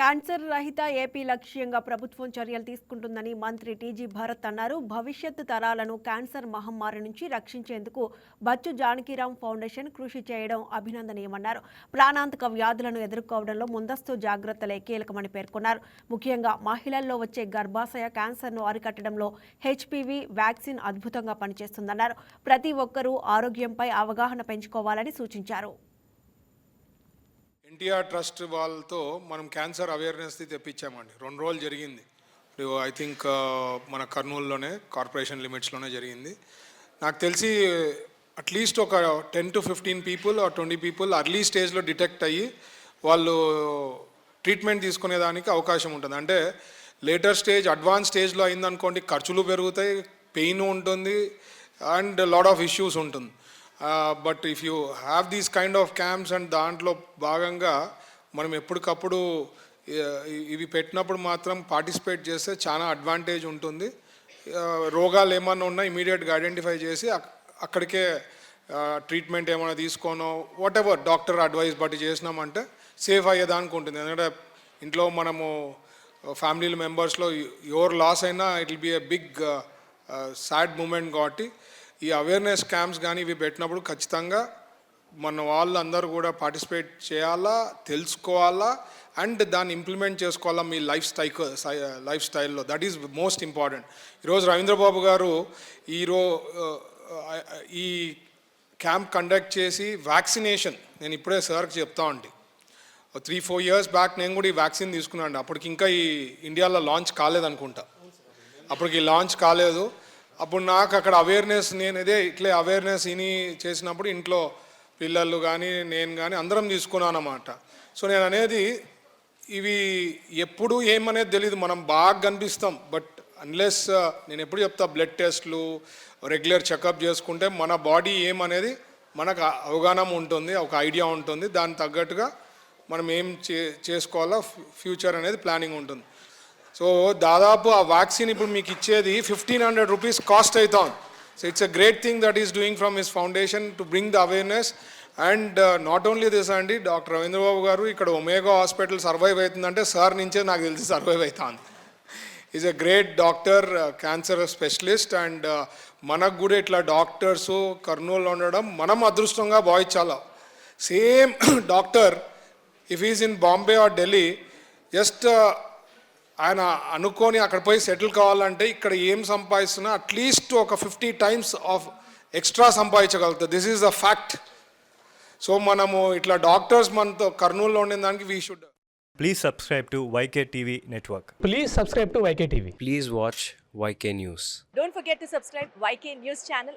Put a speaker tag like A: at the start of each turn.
A: Cancer రహిత AP లక్ష్యంగా ప్రభుత్వం చర్యలు తీసుకుంటుందని మంత్రి టీజీ భరత్ అన్నారు. భవిష్యత్తు తరాలను క్యాన్సర్ మహమ్మారి నుంచి రక్షించేందుకు బచ్చు జానకీరామ్ ఫౌండేషన్ కృషి చేయడం అభినందనీయమన్నారు. ప్రాణాంతక వ్యాధులను ఎదుర్కోవడంలో ముందస్తు జాగ్రత్తలే కీలకమని పేర్కొన్నారు. ముఖ్యంగా మహిళల్లో వచ్చే గర్భాశయ క్యాన్సర్ను అరికట్టడంలో హెచ్పివి వ్యాక్సిన్ అద్భుతంగా పనిచేస్తుందన్నారు. ప్రతి ఒక్కరూ ఆరోగ్యంపై అవగాహన పెంచుకోవాలని సూచించారు.
B: ఎన్టీఆర్ ట్రస్ట్ వాళ్ళతో మనం క్యాన్సర్ అవేర్నెస్ది తెప్పించామండి. రెండు రోజులు జరిగింది. ఐ థింక్ uh, మన కర్నూలులోనే కార్పొరేషన్ లిమిట్స్లోనే జరిగింది. నాకు తెలిసి అట్లీస్ట్ ఒక ten to fifteen people twenty people early స్టేజ్లో డిటెక్ట్ అయ్యి వాళ్ళు ట్రీట్మెంట్ తీసుకునేదానికి అవకాశం ఉంటుంది. అంటే లేటర్ స్టేజ్ అడ్వాన్స్ స్టేజ్లో అయిందనుకోండి ఖర్చులు పెరుగుతాయి పెయిన్ ఉంటుంది అండ్ లాడ్ ఆఫ్ ఇష్యూస్ ఉంటుంది. But if you have these kind of camps and దాంట్లో భాగంగా మనం ఎప్పటికప్పుడు uh, ఇవి పెట్టినప్పుడు మాత్రం పార్టిసిపేట్ చేస్తే చాలా అడ్వాంటేజ్ ఉంటుంది. Uh, రోగాలు ఏమన్నా ఉన్నా ఇమీడియట్గా ఐడెంటిఫై చేసి అక్కడికే uh, ట్రీట్మెంట్ ఏమైనా తీసుకోనో వాట్ ఎవర్ డాక్టర్ అడ్వైస్ బట్టి చేసినామంటే సేఫ్ అయ్యేదానికి ఉంటుంది. ఎందుకంటే ఇంట్లో మనము ఫ్యామిలీ మెంబర్స్లో ఎవరు లాస్ అయినా it will be a big sad moment కాబట్టి ఈ అవేర్నెస్ క్యాంప్స్ కానీ ఇవి పెట్టినప్పుడు ఖచ్చితంగా మన వాళ్ళందరూ కూడా పార్టిసిపేట్ చేయాలా తెలుసుకోవాలా అండ్ దాన్ని ఇంప్లిమెంట్ చేసుకోవాలా మీ లైఫ్ స్టైల్ లైఫ్ స్టైల్లో దట్ ఈజ్ మోస్ట్ ఇంపార్టెంట్ ఈరోజు రవీంద్రబాబు గారు ఈరో ఈ క్యాంప్ కండక్ట్ చేసి వ్యాక్సినేషన్ నేను ఇప్పుడే సార్కి చెప్తా ఉండి త్రీ ఫోర్ ఇయర్స్ బ్యాక్ నేను కూడా ఈ వ్యాక్సిన్ తీసుకున్నాను. అప్పటికి ఇంకా ఈ ఇండియాలో లాంచ్ కాలేదనుకుంటా. అప్పటికి లాంచ్ కాలేదు. అప్పుడు నాకు అక్కడ అవేర్నెస్ నేను ఇదే ఇట్లే అవేర్నెస్ ఇని చేసినప్పుడు ఇంట్లో పిల్లలు కానీ నేను కానీ అందరం తీసుకున్నాను అన్నమాట సో నేను అనేది ఇవి ఎప్పుడు ఏమనేది తెలియదు మనం బాగా కనిపిస్తాం. బట్ అన్లెస్ uh, నేను ఎప్పుడు చెప్తా బ్లడ్ టెస్ట్లు రెగ్యులర్ చెకప్ చేసుకుంటే మన బాడీ ఏమనేది మనకు అవగాహన ఉంటుంది ఒక ఐడియా ఉంటుంది. దానికి తగ్గట్టుగా మనం ఏం చే చేసుకోవాలో ఫ్యూచర్ అనేది ప్లానింగ్ ఉంటుంది. సో దాదాపు ఆ వ్యాక్సిన్ ఇప్పుడు మీకు ఇచ్చేది ఫిఫ్టీన్ హండ్రెడ్ రూపీస్ కాస్ట్ అవుతాం so it's a great thing that is doing from his foundation to bring the awareness and not only this అండి డాక్టర్ రవీంద్రబాబు గారు ఇక్కడ ఒమేగా హాస్పిటల్ సర్వైవ్ అవుతుందంటే సార్ నుంచే నాకు తెలిసి సర్వైవ్ అవుతుంది. Is a great doctor cancer specialist and మనకు కూడా ఇట్లా డాక్టర్స్ కర్నూలులో ఉండడం మనం అదృష్టంగా భావించాల? Same doctor if is in Bombay or Delhi just ఆయన అనుకొని అక్కడ పోయి సెటిల్ కావాలంటే ఇక్కడ ఏం సంపాదిస్తున్నా అట్లీస్ట్ ఒక fifty times of extra సంపాదించగలుగుతుంది this is the fact so మనము ఇట్లా డాక్టర్స్ మనతో కర్నూలులో ఉండే దానికి we should
C: please subscribe to YK TV network
D: please subscribe to YK TV
E: please watch YK news
F: don't forget to subscribe YK news channel